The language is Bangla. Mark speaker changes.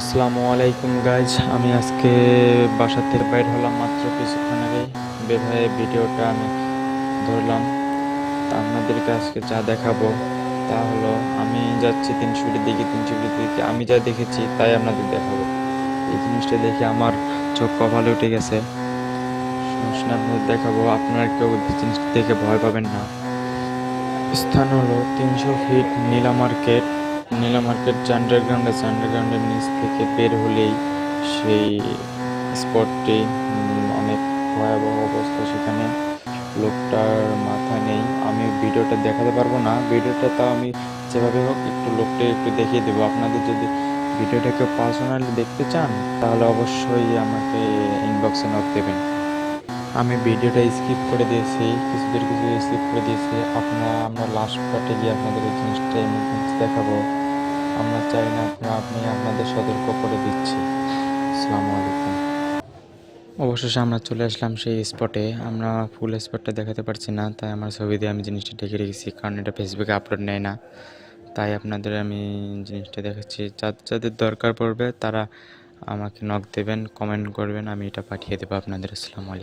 Speaker 1: আসসালামু আলাইকুম গাইজ আমি আজকে বাসা থেকে বাইর হলাম মাত্র কিছুক্ষণ আগে। বের হয়ে ভিডিওটা আমি ধরলাম। তা আপনাদেরকে আজকে যা দেখাবো তা হলো, আমি যাচ্ছি তিনশুটির দিকে তিনশুটির দিকে। আমি যা দেখেছি তাই আপনাদের দেখাবো। এই জিনিসটা দেখে আমার চোখ কপালে উঠে গেছে। সমস্যা আপনাদের দেখাবো। আপনারা কেউ জিনিসটা দেখে ভয় পাবেন না। স্থান হলো তিনশো feet Nila market. Nila market যে আন্ডারগ্রাউন্ড আছে আন্ডারগ্রাউন্ডের নিচ থেকে বের হলেই সেই স্পটটি অনেক ভয়াবহ অবস্থা সেখানে। লোকটার মাথা নেই। আমি ভিডিওটা দেখাতে পারব না। ভিডিওটা তাও আমি যেভাবে হোক একটু লোকটা একটু দেখিয়ে দেবো। আপনাদের যদি ভিডিওটা কেউ পার্সোনালি দেখতে চান, তাহলে অবশ্যই আমাকে ইনবক্সে নক দেবেন। আমি ভিডিওটা স্কিপ করে দিয়েছি কিছু দূর কিছু স্কিপ করে দিয়েছি। আপনারা আমরা লাস্ট পার্টে গিয়ে আপনাদের এই জিনিসটা ইমার্জেন্সি দেখাবো। আমরা চাই না আপনারা আপনি আপনাদের সতর্ক করে দিচ্ছি। আসসালামু আলাইকুম। অবশেষে আমরা চলে আসলাম সেই স্পটে আমরা ফুল স্পটটা দেখাতে পারছি না, তাই আমার ছবি দিয়ে আমি জিনিসটা ঢেকে রেখেছি, কারণ এটা ফেসবুকে আপলোড নেয় না। তাই আপনাদের আমি জিনিসটা দেখাচ্ছি। যাদের দরকার পড়বে তারা আমাকে নক দেবেন কমেন্ট করবেন, আমি এটা পাঠিয়ে দেবো আপনাদের। আসসালামু আলাইকুম।